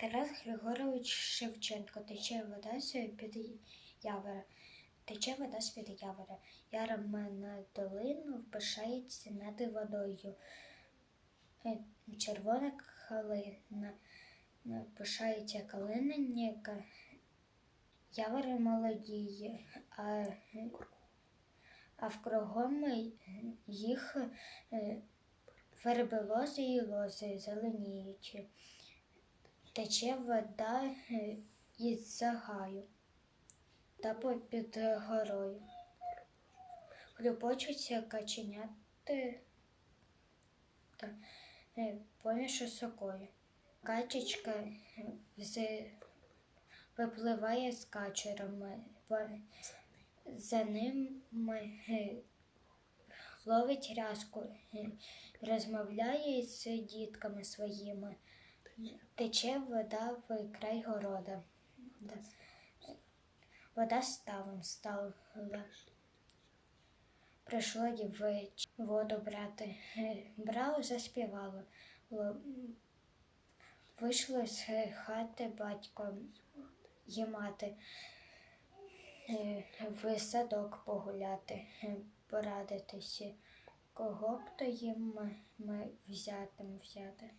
Тарас Григорович Шевченко тече вода з під явора. Тече вода з під явора. Ярами на долину впишається над водою. Е, Червона калина. Пишається калина, ніка. Явори молодіє, а, а вкругом їх е, верби лози і лози зеленіючі. Тече вода із загаю та попід горою. Хлюпочуться каченяти та е, поміж сокою. Качечка з, випливає з качерами. За ними е, ловить рязку, е, розмовляє з дітками своїми. Тече вода в край города. Да. Вода ставом стала. Прийшло дівич воду брати. Брало, заспівало. Вийшло з хати батько і мати е, в садок погуляти, порадитися, кого б то їм взяти, взяти.